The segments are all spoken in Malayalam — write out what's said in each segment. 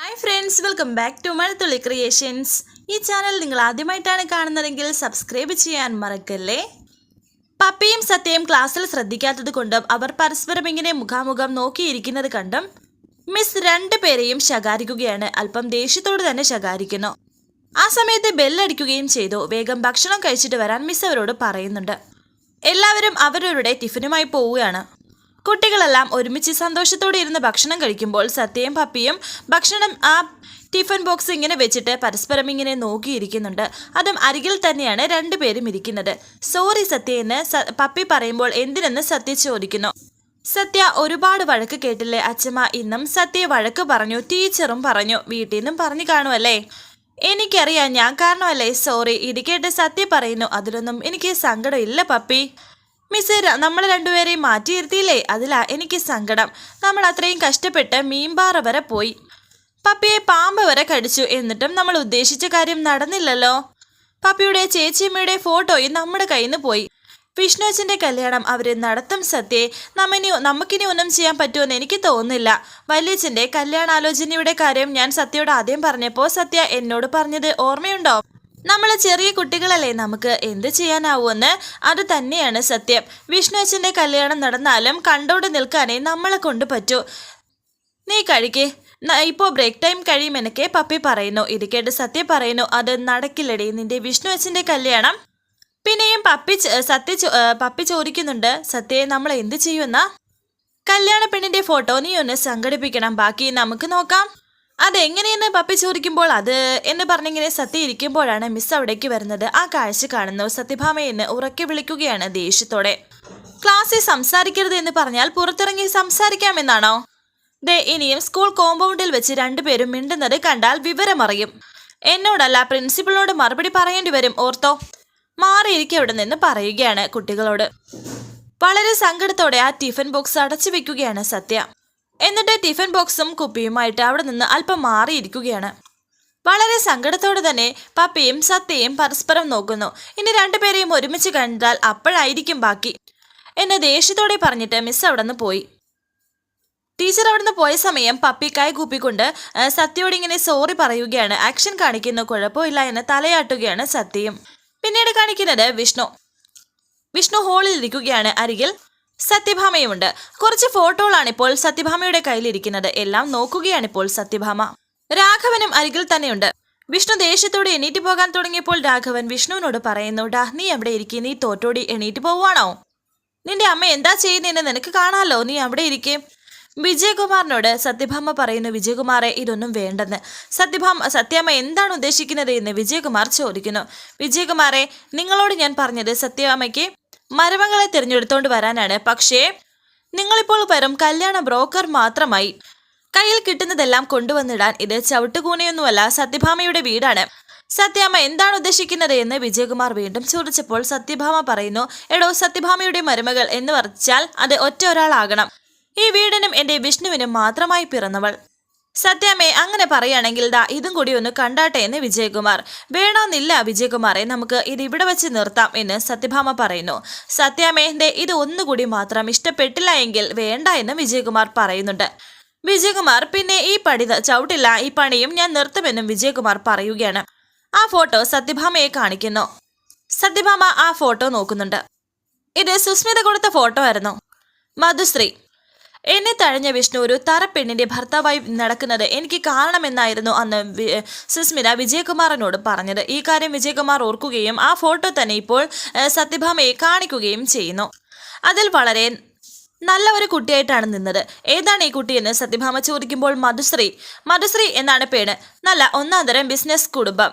Hi friends welcome back to Mazhathulli creations ഈ ചാനൽ നിങ്ങൾ ആദ്യമായിട്ടാണ് കാണുന്നതെങ്കിൽ സബ്സ്ക്രൈബ് ചെയ്യാൻ മറക്കല്ലേ? പപ്പിയും സത്യയും ക്ലാസ്സിൽ ശ്രദ്ധിക്കാത്തത് കൊണ്ടും അവർ പരസ്പരം ഇങ്ങനെ മുഖാമുഖം നോക്കിയിരിക്കുന്നത് കണ്ടും മിസ് രണ്ടുപേരെയും ശകാരിക്കുകയാണ്. അല്പം ദേഷ്യത്തോട് തന്നെ ശകാരിക്കുന്നു. ആ സമയത്ത് ബെല്ലടിക്കുകയും ചെയ്തു. വേഗം ഭക്ഷണം കഴിച്ചിട്ട് വരാൻ മിസ് അവരോട് പറയുന്നുണ്ട്. എല്ലാവരും അവരവരുടെ ടിഫിനുമായി പോവുകയാണ്. കുട്ടികളെല്ലാം ഒരുമിച്ച് സന്തോഷത്തോടെ ഇരുന്ന് ഭക്ഷണം കഴിക്കുമ്പോൾ സത്യയും പപ്പിയും ഭക്ഷണം ആ ടിഫിൻ ബോക്സ് ഇങ്ങനെ വെച്ചിട്ട് പരസ്പരം ഇങ്ങനെ നോക്കിയിരിക്കുന്നുണ്ട്. അതും അരികിൽ തന്നെയാണ് രണ്ടുപേരും ഇരിക്കുന്നത്. സോറി സത്യ എന്ന് പപ്പി പറയുമ്പോൾ എന്തിനെന്ന് സത്യ ചോദിക്കുന്നു. സത്യ ഒരുപാട് വഴക്ക് കേട്ടില്ലേ അച്ഛമ്മ? ഇന്നും സത്യ വഴക്ക് പറഞ്ഞു ടീച്ചറും പറഞ്ഞു വീട്ടിൽ നിന്നും പറഞ്ഞു കാണുമല്ലേ എനിക്കറിയാം ഞാൻ കാരണമല്ലേ? സോറി ഇത് കേട്ട് സത്യ പറയുന്നു. അതിലൊന്നും എനിക്ക് സങ്കടമില്ല പപ്പി. മിസ് നമ്മൾ രണ്ടുപേരെയും മാറ്റിയിരുത്തിയില്ലേ അതിലാ എനിക്ക് സങ്കടം. നമ്മൾ അത്രയും കഷ്ടപ്പെട്ട് മീൻപാറ വരെ പോയി. പപ്പിയെ പാമ്പ് വരെ കടിച്ചു. എന്നിട്ടും നമ്മൾ ഉദ്ദേശിച്ച കാര്യം നടന്നില്ലല്ലോ. പപ്പിയുടെ ചേച്ചിയമ്മയുടെ ഫോട്ടോയും നമ്മുടെ കയ്യിൽ നിന്ന് പോയി. വിഷ്ണു കല്യാണം അവർ നടത്തും സത്യേ. നമ്മിനി നമുക്കിനി ഒന്നും ചെയ്യാൻ പറ്റുമെന്ന് എനിക്ക് തോന്നുന്നില്ല. വല്യച്ഛന്റെ കല്യാണാലോചനയുടെ കാര്യം ഞാൻ സത്യയോട് ആദ്യം പറഞ്ഞപ്പോൾ സത്യ എന്നോട് പറഞ്ഞത് ഓർമ്മയുണ്ടോ? നമ്മൾ ചെറിയ കുട്ടികളല്ലേ നമുക്ക് എന്ത് ചെയ്യാനാവുമെന്ന്? അത് തന്നെയാണ് സത്യം. വിഷ്ണു അച്ഛന്റെ കല്യാണം നടന്നാലും കണ്ടോണ്ട് നിൽക്കാനേ നമ്മളെ കൊണ്ട് പറ്റൂ. നീ കഴിക്കേ. ഇപ്പോൾ ബ്രേക്ക് ടൈം കഴിയുമെന്നൊക്കെ പപ്പി പറയുന്നു. ഇത് കേട്ട് സത്യം പറയുന്നു അത് നടക്കില്ലടി നിന്റെ വിഷ്ണു അച്ഛന്റെ കല്യാണം. പിന്നെയും പപ്പി സത്യ പപ്പി ചോദിക്കുന്നുണ്ട് സത്യയെ നമ്മൾ എന്ത് ചെയ്യുമെന്നാ? കല്യാണ പെണ്ണിന്റെ ഫോട്ടോ നീ ഒന്ന് സംഘടിപ്പിക്കണം. ബാക്കി നമുക്ക് നോക്കാം. അതെങ്ങനെയെന്ന് പപ്പി ചോദിക്കുമ്പോൾ അത് എന്ന് പറഞ്ഞിങ്ങനെ സത്യ ഇരിക്കുമ്പോഴാണ് മിസ് അവിടേക്ക് വരുന്നത്. ആ കാഴ്ച കാണുന്നു സത്യഭാമയെന്ന് ഉറക്കെ വിളിക്കുകയാണ് ദേഷ്യത്തോടെ. ക്ലാസ്സിൽ സംസാരിക്കരുത് എന്ന് പറഞ്ഞാൽ പുറത്തിറങ്ങി സംസാരിക്കാമെന്നാണോ? ദേ ഇനിയും സ്കൂൾ കോമ്പൗണ്ടിൽ വെച്ച് രണ്ടുപേരും മിണ്ടുന്നത് കണ്ടാൽ വിവരമറിയും. എന്നോടല്ല പ്രിൻസിപ്പളിനോട് മറുപടി പറയേണ്ടി വരും ഓർത്തോ? മാറിയിരിക്കെ അവിടെ നിന്ന് പറയുകയാണ് കുട്ടികളോട്. വളരെ സങ്കടത്തോടെ ആ ടിഫിൻ ബോക്സ് അടച്ചു വെക്കുകയാണ് സത്യ. എന്നിട്ട് ടിഫിൻ ബോക്സും കുപ്പിയുമായിട്ട് അവിടെ നിന്ന് അല്പം മാറിയിരിക്കുകയാണ്. വളരെ സങ്കടത്തോടെ തന്നെ പപ്പയും സത്യയും പരസ്പരം നോക്കുന്നു. ഇനി രണ്ടുപേരെയും ഒരുമിച്ച് കണ്ടാൽ അപ്പോഴായിരിക്കും ബാക്കി എന്ന് ദേഷ്യത്തോടെ പറഞ്ഞിട്ട് മിസ് അവിടെ നിന്ന് പോയി. ടീച്ചർ അവിടുന്ന് പോയ സമയം പപ്പി കൈ കൂപ്പിക്കൊണ്ട് സത്യയോട് ഇങ്ങനെ സോറി പറയുകയാണ്. ആക്ഷൻ കാണിക്കുന്നു. കുഴപ്പമില്ല എന്ന് തലയാട്ടുകയാണ് സത്യയും. പിന്നീട് കാണിക്കുന്നത് വിഷ്ണു. വിഷ്ണു ഹോളിൽ ഇരിക്കുകയാണ്. അരികിൽ സത്യഭാമയുമുണ്ട്. കുറച്ച് ഫോട്ടോകളാണ് ഇപ്പോൾ സത്യഭാമയുടെ കയ്യിലിരിക്കുന്നത്. എല്ലാം നോക്കുകയാണ് ഇപ്പോൾ സത്യഭാമ. രാഘവനും അരികിൽ തന്നെയുണ്ട്. വിഷ്ണു ദേഷ്യത്തോടെ എണീറ്റ് പോകാൻ തുടങ്ങിയപ്പോൾ രാഘവൻ വിഷ്ണുവിനോട് പറയുന്നു ഡാ നീ അവിടെ ഇരിക്കേ? നീ തോറ്റോടി എണീറ്റ് പോവാണോ നിന്റെ അമ്മ എന്താ ചെയ്യുന്നതെന്ന് നിനക്ക് കാണാമല്ലോ. നീ അവിടെ ഇരിക്കേ. വിജയകുമാറിനോട് സത്യഭാമ പറയുന്നു വിജയകുമാറെ ഇതൊന്നും വേണ്ടെന്ന്. സത്യഭാമ സത്യാമ്മ എന്താണ് ഉദ്ദേശിക്കുന്നത്? എന്ന് വിജയകുമാർ ചോദിക്കുന്നു. വിജയകുമാറെ നിങ്ങളോട് ഞാൻ പറഞ്ഞത് സത്യാമ്മയ്ക്ക് മരമകളെ തിരഞ്ഞെടുത്തോണ്ട് വരാനാണ്. പക്ഷേ നിങ്ങളിപ്പോൾ വെറും കല്യാണ ബ്രോക്കർ മാത്രമായി കയ്യിൽ കിട്ടുന്നതെല്ലാം കൊണ്ടുവന്നിടാൻ ഇത് ചവിട്ടുകൂനയൊന്നുമല്ല സത്യഭാമയുടെ വീടാണ്. സത്യാമ്മ എന്താണ് ഉദ്ദേശിക്കുന്നത് എന്ന് വിജയകുമാർ വീണ്ടും ചോദിച്ചപ്പോൾ സത്യഭാമ പറയുന്നു എടോ സത്യഭാമയുടെ മരുമകൾ എന്ന് പറഞ്ഞാൽ അത് ഒറ്റ ഒരാളാകണം. ഈ വീടിനും എന്റെ വിഷ്ണുവിനും മാത്രമായി പിറന്നവൾ. സത്യാമ്മേ അങ്ങനെ പറയുകയാണെങ്കിൽ ദാ ഇതും കൂടി ഒന്ന് കണ്ടാട്ടെ എന്ന് വിജയകുമാർ. വേണമെന്നില്ല വിജയകുമാറെ നമുക്ക് ഇത് ഇവിടെ വെച്ച് നിർത്താം എന്ന് സത്യഭാമ പറയുന്നു. സത്യാമേന്റെ ഇത് ഒന്നുകൂടി മാത്രം ഇഷ്ടപ്പെട്ടില്ല എങ്കിൽ വേണ്ട എന്ന് വിജയകുമാർ പറയുന്നുണ്ട്. വിജയകുമാർ പിന്നെ ഈ പണി ചവിട്ടില്ല ഈ പണിയും ഞാൻ നിർത്തുമെന്നും വിജയകുമാർ പറയുകയാണ്. ആ ഫോട്ടോ സത്യഭാമയെ കാണിക്കുന്നു. സത്യഭാമ ആ ഫോട്ടോ നോക്കുന്നുണ്ട്. ഇത് സുസ്മിത കൊടുത്ത ഫോട്ടോ ആയിരുന്നു. മധുശ്രീ എന്നെ തഴഞ്ഞ വിഷ്ണു ഒരു തറപ്പെണ്ണിന്റെ ഭർത്താവായി നടക്കുന്നത് എനിക്ക് കാണണമെന്നായിരുന്നു അന്ന് സുസ്മിത വിജയകുമാറിനോട് പറഞ്ഞത്. ഈ കാര്യം വിജയകുമാർ ഓർക്കുകയും ആ ഫോട്ടോ തന്നെ ഇപ്പോൾ സത്യഭാമയെ കാണിക്കുകയും ചെയ്യുന്നു. അതിൽ വളരെ നല്ല ഒരു കുട്ടിയായിട്ടാണ് നിന്നത്. ഏതാണ് ഈ കുട്ടിയെന്ന് സത്യഭാമ ചോദിക്കുമ്പോൾ മധുശ്രീ മധുശ്രീ എന്നാണ് പേര്. നല്ല ഒന്നാം തരം ബിസിനസ് കുടുംബം.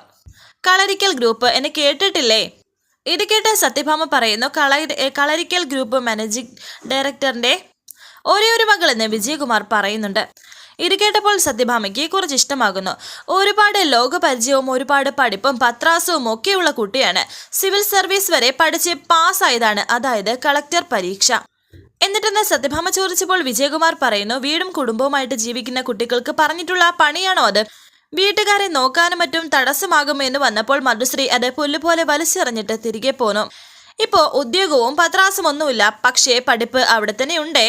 കളരിക്കൽ ഗ്രൂപ്പ്. എന്നെ കേട്ടിട്ടില്ലേ? ഇത് കേട്ട് സത്യഭാമ പറയുന്നു കളരി കളരിക്കൽ ഗ്രൂപ്പ് മാനേജിംഗ് ഡയറക്ടറിന്റെ ഒരേ ഒരു മകൾ എന്ന് വിജയകുമാർ പറയുന്നുണ്ട്. ഇത് കേട്ടപ്പോൾ സത്യഭാമയ്ക്ക് കുറച്ച് ഇഷ്ടമാകുന്നു ഒരുപാട് ലോകപരിചയവും ഒരുപാട് പഠിപ്പും പത്രാസവും ഒക്കെയുള്ള കുട്ടിയാണ്. സിവിൽ സർവീസ് വരെ പഠിച്ച് പാസ്സായതാണ് അതായത് കളക്ടർ പരീക്ഷ. എന്നിട്ടെന്ന് സത്യഭാമ ചോദിച്ചപ്പോൾ വിജയകുമാർ പറയുന്നു വീടും കുടുംബവുമായിട്ട് ജീവിക്കുന്ന കുട്ടികൾക്ക് പറഞ്ഞിട്ടുള്ള പണിയാണോ അത്? വീട്ടുകാരെ നോക്കാനും മറ്റും തടസ്സമാകും എന്ന് വന്നപ്പോൾ മധുശ്രീ അത് പുല്ലുപോലെ വലിച്ചെറിഞ്ഞിട്ട് തിരികെ പോന്നു. ഇപ്പോ ഉദ്യോഗവും പത്രാസും ഒന്നുമില്ല പക്ഷേ പഠിപ്പ് അവിടെ തന്നെ ഉണ്ടേ?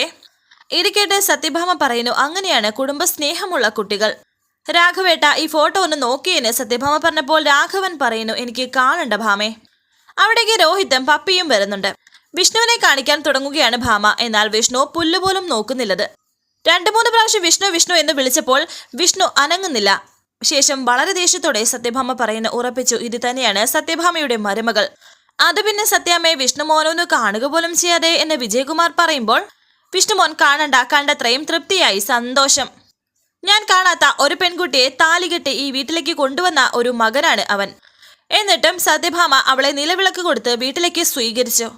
ഇത് സത്യഭാമ പറയുന്നു. അങ്ങനെയാണ് കുടുംബ സ്നേഹമുള്ള കുട്ടികൾ. രാഘവേട്ട ഈ ഫോട്ടോ ഒന്ന് നോക്കിയെന്ന് സത്യഭാമ പറഞ്ഞപ്പോൾ രാഘവൻ പറയുന്നു എനിക്ക് കാണണ്ട ഭാമേ. അവിടേക്ക് രോഹിത്തും പപ്പിയും വരുന്നുണ്ട്. വിഷ്ണുവിനെ കാണിക്കാൻ തുടങ്ങുകയാണ് ഭാമ. എന്നാൽ വിഷ്ണു പുല്ലുപോലും നോക്കുന്നില്ലത്. രണ്ടു മൂന്ന് പ്രാവശ്യം വിഷ്ണു വിഷ്ണു എന്ന് വിളിച്ചപ്പോൾ വിഷ്ണു അനങ്ങുന്നില്ല. ശേഷം വളരെ ദേഷ്യത്തോടെ സത്യഭാമ പറയുന്ന ഉറപ്പിച്ചു ഇത് തന്നെയാണ് സത്യഭാമയുടെ മരുമകൾ. അത് പിന്നെ സത്യാമ്മയെ വിഷ്ണു മോനോന്ന് കാണുക പോലും ചെയ്യാതെ എന്ന് വിജയകുമാർ പറയുമ്പോൾ വിഷ്ണുമോൻ കാണണ്ട കണ്ടത്രയും തൃപ്തിയായി സന്തോഷം. ഞാൻ കാണാത്ത ഒരു പെൺകുട്ടിയെ താലികെട്ടി ഈ വീട്ടിലേക്ക് കൊണ്ടുവന്ന ഒരു മകനാണ് അവൻ. എന്നിട്ടും സത്യഭാമ അവളെ നിലവിളക്ക് കൊടുത്ത് വീട്ടിലേക്ക് സ്വീകരിച്ചു.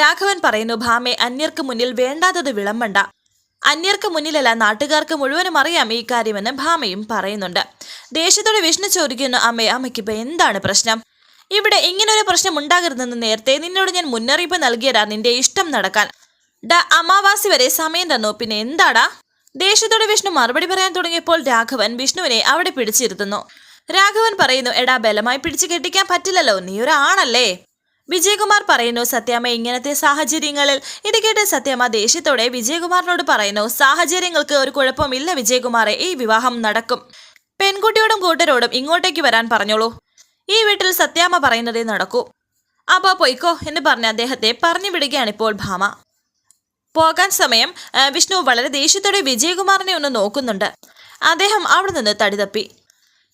രാഘവൻ പറയുന്നു ഭാമെ അന്യർക്ക് മുന്നിൽ വേണ്ടാത്തത് വിളമ്പണ്ട. അന്യർക്ക് മുന്നിലല്ല നാട്ടുകാർക്ക് മുഴുവനും അറിയാം ഈ കാര്യമെന്ന് ഭാമയും പറയുന്നുണ്ട്. ദേഷ്യത്തോടെ വിഷ്ണു ചോദിക്കുന്നു അമ്മേ അമ്മയ്ക്ക് ഇപ്പൊ എന്താണ് പ്രശ്നം? ഇവിടെ ഇങ്ങനൊരു പ്രശ്നം ഉണ്ടാകരുതെന്ന് നേരത്തെ നിന്നോട് ഞാൻ മുന്നറിയിപ്പ് നൽകിയതാ നിന്റെ ഇഷ്ടം നടക്കാൻ. ഡാ അമാവാസി വരെ സമയം തന്നു. പിന്നെ എന്താടാ? ദേഷ്യത്തോടെ വിഷ്ണു മറുപടി പറയാൻ തുടങ്ങിയപ്പോൾ രാഘവൻ വിഷ്ണുവിനെ അവിടെ പിടിച്ചിരുത്തുന്നു. രാഘവൻ പറയുന്നു എടാ ബലമായി പിടിച്ചു കെട്ടിക്കാൻ പറ്റില്ലല്ലോ നീ ഒരാണല്ലേ? വിജയകുമാർ പറയുന്നു സത്യാമ്മ ഇങ്ങനത്തെ സാഹചര്യങ്ങളിൽ ഇത് കേട്ട് സത്യാമ്മ ദേഷ്യത്തോടെ വിജയകുമാറിനോട് പറയുന്നു സാഹചര്യങ്ങൾക്ക് ഒരു കുഴപ്പമില്ല വിജയകുമാറെ ഈ വിവാഹം നടക്കും. പെൺകുട്ടിയോടും കൂട്ടരോടും ഇങ്ങോട്ടേക്ക് വരാൻ പറഞ്ഞോളൂ. ഈ വീട്ടിൽ സത്യാമ്മ പറയുന്നതേ നടക്കൂ. അപ്പോ പൊയ്ക്കോ എന്ന് പറഞ്ഞ അദ്ദേഹത്തെ പറഞ്ഞു വിടുകയാണിപ്പോൾ ഭാമ. പോകാൻ സമയം വിഷ്ണു വളരെ ദേഷ്യത്തോടെ വിജയകുമാറിനെ ഒന്ന് നോക്കുന്നുണ്ട്. അദ്ദേഹം അവിടെ നിന്ന് തടിതപ്പി.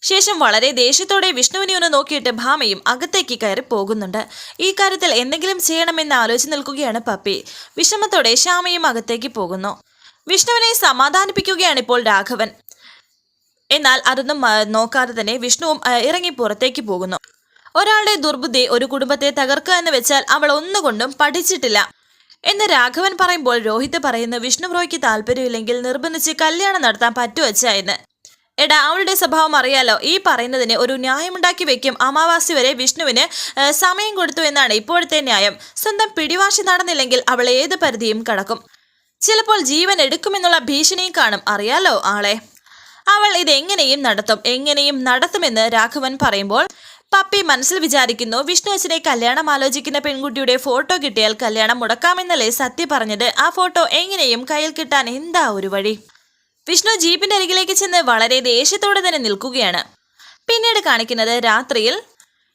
ശേഷം വളരെ ദേഷ്യത്തോടെ വിഷ്ണുവിനെ ഒന്ന് നോക്കിയിട്ട് ഭാമയും അകത്തേക്ക് കയറി പോകുന്നുണ്ട്. ഈ കാര്യത്തിൽ എന്തെങ്കിലും ചെയ്യണമെന്ന് ആലോചിച്ച് നിൽക്കുകയാണ് പപ്പി. വിഷമത്തോടെ ശ്യാമയും അകത്തേക്ക് പോകുന്നു. വിഷ്ണുവിനെ സമാധാനിപ്പിക്കുകയാണ് ഇപ്പോൾ രാഘവൻ. എന്നാൽ അതൊന്നും നോക്കാതെ തന്നെ വിഷ്ണുവും ഇറങ്ങി പുറത്തേക്ക് പോകുന്നു. ഒരാളുടെ ദുർബുദ്ധി ഒരു കുടുംബത്തെ തകർക്കുക എന്ന് വെച്ചാൽ അവൾ ഒന്നുകൊണ്ടും പഠിച്ചിട്ടില്ല. എന്ന് രാഘവൻ പറയുമ്പോൾ രോഹിത് പറയുന്നു വിഷ്ണു റോയ്ക്ക് താല്പര്യമില്ലെങ്കിൽ നിർബന്ധിച്ച് കല്യാണം നടത്താൻ പറ്റുവച്ച എന്ന്. എടാ അവളുടെ സ്വഭാവം അറിയാലോ ഈ പറയുന്നതിന് ഒരു ന്യായമുണ്ടാക്കി വെക്കും. അമാവാസി വരെ വിഷ്ണുവിന് സമയം കൊടുത്തു എന്നാണ് ഇപ്പോഴത്തെ ന്യായം. സ്വന്തം പിടിവാശി നടന്നില്ലെങ്കിൽ അവൾ ഏത് പരിധിയും കടക്കും. ചിലപ്പോൾ ജീവൻ എടുക്കുമെന്നുള്ള ഭീഷണിയും കാണും. അറിയാലോ ആളെ? അവൾ ഇതെങ്ങനെയും നടത്തും. എങ്ങനെയും നടത്തുമെന്ന് രാഘവൻ പറയുമ്പോൾ പപ്പി മനസ്സിൽ വിചാരിക്കുന്നു. വിഷ്ണു അച്ഛനെ കല്യാണം ആലോചിക്കുന്ന പെൺകുട്ടിയുടെ ഫോട്ടോ കിട്ടിയാൽ കല്യാണം മുടക്കാമെന്നല്ലേ സത്യ പറഞ്ഞത്. ആ ഫോട്ടോ എങ്ങനെയും കയ്യിൽ കിട്ടാൻ എന്താ ഒരു വഴി? വിഷ്ണു ജീപ്പിന്റെ അരികിലേക്ക് ചെന്ന് വളരെ ദേഷ്യത്തോടെ തന്നെ നിൽക്കുകയാണ്. പിന്നീട് കാണിക്കുന്നത് രാത്രിയിൽ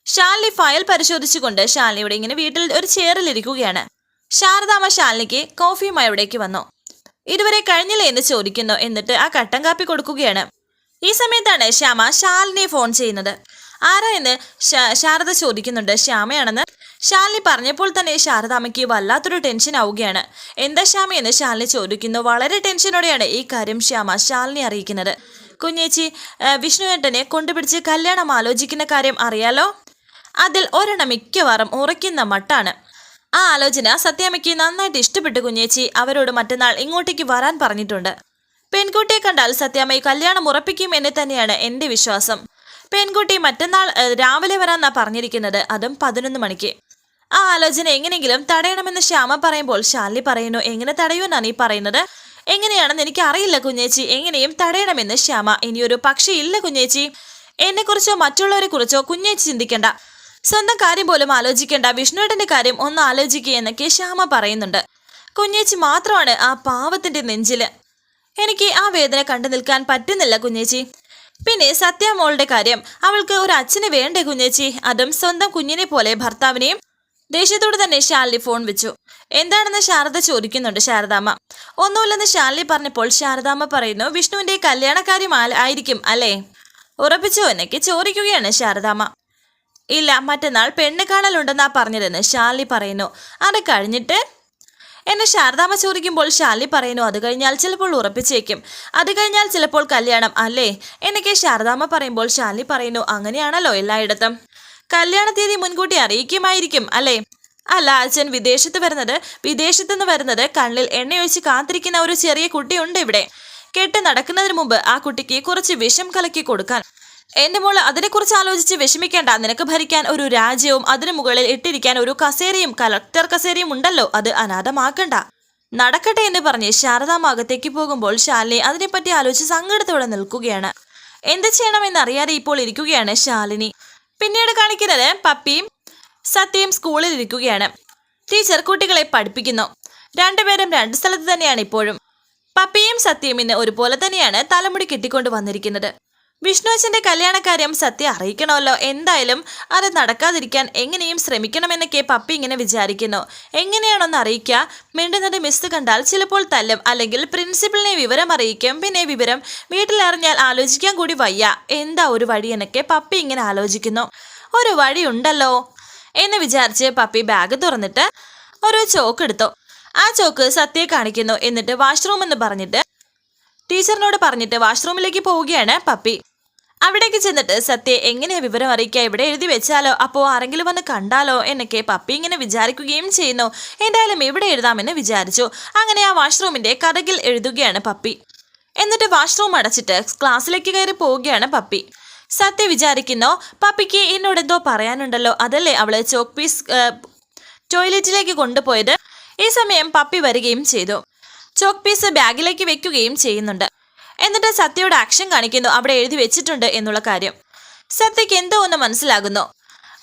ഷാലിനി ഫയൽ പരിശോധിച്ചുകൊണ്ട് ഷാലിനിയുടെ ഇങ്ങനെ വീട്ടിൽ ഒരു ചെയറിൽ ഇരിക്കുകയാണ്. ശാരദാമ്മ ഷാലിനിക്ക് കോഫിയുമായി അവിടേക്ക് വന്നു. ഇതുവരെ കഴിഞ്ഞില്ലേ? എന്ന് ചോദിക്കുന്നു. എന്നിട്ട് ആ കട്ടൻ കാപ്പി കൊടുക്കുകയാണ്. ഈ സമയത്താണ് ശ്യാമ ഷാലിനെ ഫോൺ ചെയ്യുന്നത്. ആരാ എന്ന് ശാരദ ചോദിക്കുന്നുണ്ട്. ശ്യാമയാണെന്ന് ശാലിനി പറഞ്ഞപ്പോൾ തന്നെ ശാരദ അമ്മയ്ക്ക് വല്ലാത്തൊരു ടെൻഷൻ ആവുകയാണ്. എന്താ ശ്യാമ എന്ന് ശാലിനി ചോദിക്കുന്നു. വളരെ ടെൻഷനോടെയാണ് ഈ കാര്യം ശ്യാമ ശാലിനി അറിയിക്കുന്നത്. കുഞ്ഞേച്ചി വിഷ്ണുവേട്ടനെ കൊണ്ടുപിടിച്ച് കല്യാണം ആലോചിക്കുന്ന കാര്യം അറിയാലോ? അതിൽ ഒരെണ്ണം മിക്കവാറും ഉറയ്ക്കുന്ന മട്ടാണ്. ആ ആലോചന സത്യാമ്മയ്ക്ക് നന്നായിട്ട് ഇഷ്ടപ്പെട്ടു കുഞ്ഞേച്ചി. അവരോട് മറ്റന്നാൾ ഇങ്ങോട്ടേക്ക് വരാൻ പറഞ്ഞിട്ടുണ്ട്. പെൺകുട്ടിയെ കണ്ടാൽ സത്യാമ്മയെ കല്യാണം ഉറപ്പിക്കും എന്ന് തന്നെയാണ് എന്റെ വിശ്വാസം. പെൺകുട്ടി മറ്റന്നാൾ രാവിലെ വരാന്നാ പറഞ്ഞിരിക്കുന്നത്. അതും പതിനൊന്ന് മണിക്ക്. ആ ആലോചന എങ്ങനെയെങ്കിലും തടയണമെന്ന് ശ്യാമ പറയുമ്പോൾ ശാലി പറയുന്നു എങ്ങനെ തടയുമെന്നാണ് നീ പറയുന്നത്? എങ്ങനെയാണെന്ന് എനിക്ക് അറിയില്ല കുഞ്ഞേച്ചി. എങ്ങനെയും തടയണമെന്ന് ശ്യാമ. ഇനിയൊരു പക്ഷേ ഇല്ല കുഞ്ഞേച്ചി. എന്നെക്കുറിച്ചോ മറ്റുള്ളവരെ കുറിച്ചോ കുഞ്ഞേച്ചി ചിന്തിക്കണ്ട. സ്വന്തം കാര്യം പോലും ആലോചിക്കേണ്ട. വിഷ്ണുവേട്ടന്റെ കാര്യം ഒന്ന് ആലോചിക്കുക എന്നൊക്കെ ശ്യാമ പറയുന്നുണ്ട്. കുഞ്ഞേച്ചി മാത്രമാണ് ആ പാവത്തിന്റെ നെഞ്ചിൽ. എനിക്ക് ആ വേദന കണ്ടു നിൽക്കാൻ പറ്റുന്നില്ല കുഞ്ഞേച്ചി. പിന്നെ സത്യ മോളുടെ കാര്യം. അവൾക്ക് ഒരു അച്ഛന് വേണ്ട കുഞ്ഞേച്ചി? അതും സ്വന്തം കുഞ്ഞിനെ പോലെ ഭർത്താവിനെയും ദേഷ്യത്തോട് തന്നെ ശാലിനി ഫോൺ വെച്ചു. എന്താണെന്ന് ശാരദ ചോദിക്കുന്നുണ്ട് ശാരദാമ്മ. ഒന്നുമില്ലെന്ന് ശാലിനി പറഞ്ഞപ്പോൾ ശാരദാമ്മ പറയുന്നു വിഷ്ണുവിന്റെ കല്യാണക്കാര്യം ആയിരിക്കും അല്ലേ? ഉറപ്പിച്ചു എന്നൊക്കെ ചോദിക്കുകയാണ് ശാരദാമ്മ. ഇല്ല മറ്റന്നാൾ പെണ്ണ് കാണലുണ്ടെന്നാ പറഞ്ഞതെന്ന് ശാലിനി പറയുന്നു. അത് കഴിഞ്ഞിട്ട് എന്നെ ശാരദാമ്മ ചോദിക്കുമ്പോൾ ഷാലി പറയുന്നു അത് കഴിഞ്ഞാൽ ചിലപ്പോൾ ഉറപ്പിച്ചേക്കും. അത് കഴിഞ്ഞാൽ ചിലപ്പോൾ കല്യാണം അല്ലേ? എന്നൊക്കെ ശാരദാമ്മ പറയുമ്പോൾ ഷാലി പറയുന്നു അങ്ങനെയാണല്ലോ എല്ലായിടത്തും. കല്യാണ തീയതി മുൻകൂട്ടി അറിയിക്കുമായിരിക്കും അല്ലേ? അല്ല അച്ഛൻ വിദേശത്ത് വരുന്നത് വിദേശത്തുനിന്ന് വരുന്നത് കണ്ണിൽ എണ്ണയൊഴിച്ച് കാത്തിരിക്കുന്ന ഒരു ചെറിയ കുട്ടിയുണ്ട് ഇവിടെ. കെട്ട് നടക്കുന്നതിന് മുമ്പ് ആ കുട്ടിക്ക് കുറച്ച് വിഷം കലക്കി കൊടുക്കാൻ എന്റെ മോൾ അതിനെക്കുറിച്ച് ആലോചിച്ച് വിഷമിക്കേണ്ട. നിനക്ക് ഭരിക്കാൻ ഒരു രാജ്യവും അതിനു മുകളിൽ ഇട്ടിരിക്കാൻ ഒരു കസേരയും കലക്ടർ കസേരയും ഉണ്ടല്ലോ. അത് അനാഥമാക്കണ്ട. നടക്കട്ടെ എന്ന് പറഞ്ഞ് ശാരദാമാകത്തേക്ക് പോകുമ്പോൾ ശാലിനി അതിനെപ്പറ്റി ആലോചിച്ച് സങ്കടത്തോടെ നിൽക്കുകയാണ്. എന്ത് ചെയ്യണമെന്ന് അറിയാതെ ഇപ്പോൾ ഇരിക്കുകയാണ് ശാലിനി. പിന്നീട് കാണിക്കുന്നത് പപ്പിയും സത്യയും സ്കൂളിൽ ഇരിക്കുകയാണ്. ടീച്ചർ കുട്ടികളെ പഠിപ്പിക്കുന്നു. രണ്ടുപേരും രണ്ട് സ്ഥലത്ത് തന്നെയാണ് ഇപ്പോഴും. പപ്പിയും സത്യയും ഇന്ന് ഒരുപോലെ തന്നെയാണ് തലമുടി കെട്ടിക്കൊണ്ട് വന്നിരിക്കുന്നത്. വിഷ്ണുവച്ചന്റെ കല്യാണക്കാര്യം സത്യ അറിയിക്കണമല്ലോ. എന്തായാലും അത് നടക്കാതിരിക്കാൻ എങ്ങനെയും ശ്രമിക്കണമെന്നൊക്കെ പപ്പി ഇങ്ങനെ വിചാരിക്കുന്നു. എങ്ങനെയാണെന്ന് അറിയിക്കുക. മിണ്ടുന്നത് മിസ് കണ്ടാൽ ചിലപ്പോൾ തല്ലും. അല്ലെങ്കിൽ പ്രിൻസിപ്പളിനെ വിവരം അറിയിക്കും. പിന്നെ വിവരം വീട്ടിലറിഞ്ഞാൽ ആലോചിക്കാൻ കൂടി വയ്യ. എന്താ ഒരു വഴി എന്നൊക്കെ പപ്പി ഇങ്ങനെ ആലോചിക്കുന്നു. ഒരു വഴി ഉണ്ടല്ലോ എന്ന് വിചാരിച്ച് പപ്പി ബാഗ് തുറന്നിട്ട് ഒരു ചോക്ക് എടുത്തു. ആ ചോക്ക് സത്യയെ കാണിക്കുന്നു. എന്നിട്ട് വാഷ്റൂം എന്ന് പറഞ്ഞിട്ട് ടീച്ചറിനോട് പറഞ്ഞിട്ട് വാഷ്റൂമിലേക്ക് പോവുകയാണ് പപ്പി. അവിടേക്ക് ചെന്നിട്ട് സത്യ എങ്ങനെയാ വിവരം അറിയിക്കുക? ഇവിടെ എഴുതി വെച്ചാലോ? അപ്പോൾ ആരെങ്കിലും വന്ന് കണ്ടാലോ? എന്നൊക്കെ പപ്പി ഇങ്ങനെ വിചാരിക്കുകയും ചെയ്യുന്നു. എന്തായാലും ഇവിടെ എഴുതാമെന്ന് വിചാരിച്ചു. അങ്ങനെ ആ വാഷ്റൂമിന്റെ കഥകിൽ എഴുതുകയാണ് പപ്പി. എന്നിട്ട് വാഷ്റൂം അടച്ചിട്ട് ക്ലാസ്സിലേക്ക് കയറി പോവുകയാണ് പപ്പി. സത്യ വിചാരിക്കുന്നു പപ്പിക്ക് എന്നോട് എന്തോ പറയാനുണ്ടല്ലോ. അതല്ലേ അവൾ ചോക്ക് പീസ് ടോയ്ലറ്റിലേക്ക് കൊണ്ടുപോയത്? ഈ സമയം പപ്പി വരികയും ചെയ്തു. ചോക്ക് പീസ് ബാഗിലേക്ക് വെക്കുകയും ചെയ്യുന്നുണ്ട്. എന്നിട്ട് സത്യയുടെ ആക്ഷൻ കാണിക്കുന്നു അവിടെ എഴുതി വെച്ചിട്ടുണ്ട് എന്നുള്ള കാര്യം. സത്യക്ക് എന്തോ ഒന്ന് മനസ്സിലാകുന്നു.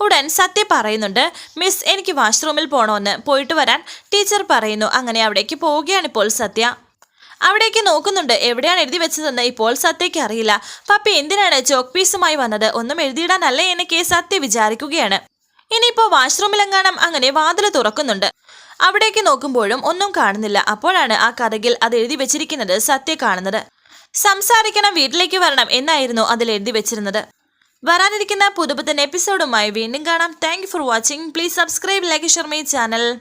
ഉടൻ സത്യ പറയുന്നുണ്ട് മിസ് എനിക്ക് വാഷ്റൂമിൽ പോകണമെന്ന് പോയിട്ട് വരാൻ ടീച്ചർ പറയുന്നു അങ്ങനെ അവിടേക്ക് പോവുകയാണിപ്പോൾ സത്യ. അവിടേക്ക് നോക്കുന്നുണ്ട് എവിടെയാണ് എഴുതി വെച്ചതെന്ന് ഇപ്പോൾ സത്യയ്ക്ക് അറിയില്ല. പപ്പി എന്തിനാണ് ചോക്ക് പീസുമായി വന്നത്? ഒന്നും എഴുതിയിടാനല്ലേ എന്നൊക്കെ സത്യ വിചാരിക്കുകയാണ്. ഇനിയിപ്പോ വാഷ്റൂമിലെങ്ങാനും അങ്ങനെ വാതിൽ തുറക്കുന്നുണ്ട്. അവിടേക്ക് നോക്കുമ്പോഴും ഒന്നും കാണുന്നില്ല. അപ്പോഴാണ് ആ കഥകിൽ അത് എഴുതി വെച്ചിരിക്കുന്നത് സത്യ കാണുന്നത്. സംസാരിക്കണം വീട്ടിലേക്ക് വരണം എന്നായിരുന്നു അതിൽ എഴുതി വെച്ചിരുന്നത്. വരാനിരിക്കുന്ന പുതുപുത്തൻ എപ്പിസോഡുമായി വീണ്ടും കാണാം. Thank for watching please subscribe like Sharmi channel